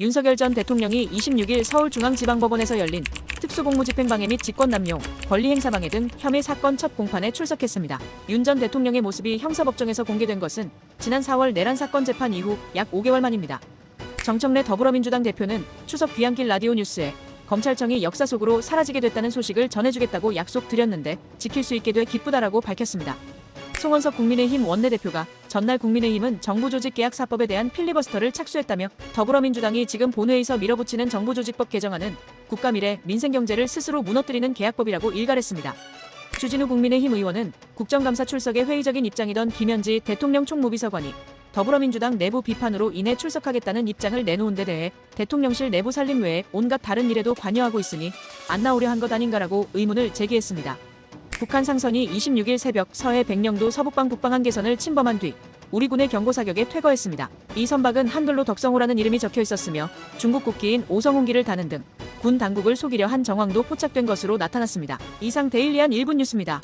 윤석열 전 대통령이 26일 서울중앙지방법원에서 열린 특수공무집행방해 및 직권남용, 권리행사방해 등 혐의 사건 첫 공판에 출석했습니다. 윤 전 대통령의 모습이 형사법정에서 공개된 것은 지난 4월 내란 사건 재판 이후 약 5개월 만입니다. 정청래 더불어민주당 대표는 추석 귀향길 라디오 뉴스에 검찰청이 역사 속으로 사라지게 됐다는 소식을 전해주겠다고 약속드렸는데 지킬 수 있게 돼 기쁘다라고 밝혔습니다. 송원석 국민의힘 원내대표가 전날 국민의힘은 정부조직계약사법에 대한 필리버스터를 착수했다며 더불어민주당이 지금 본회의에서 밀어붙이는 정부조직법 개정안은 국가 미래, 민생경제를 스스로 무너뜨리는 계약법이라고 일갈했습니다. 주진우 국민의힘 의원은 국정감사 출석에 회의적인 입장이던 김현지 대통령 총무비서관이 더불어민주당 내부 비판으로 인해 출석하겠다는 입장을 내놓은 데 대해 대통령실 내부 살림 외에 온갖 다른 일에도 관여하고 있으니 안 나오려 한 것 아닌가라고 의문을 제기했습니다. 북한 상선이 26일 새벽 서해 백령도 서북방 북방 한계선을 침범한 뒤 우리 군의 경고 사격에 퇴거했습니다. 이 선박은 한글로 덕성호라는 이름이 적혀 있었으며 중국 국기인 오성홍기를 다는 등 군 당국을 속이려 한 정황도 포착된 것으로 나타났습니다. 이상 데일리한 1분 뉴스입니다.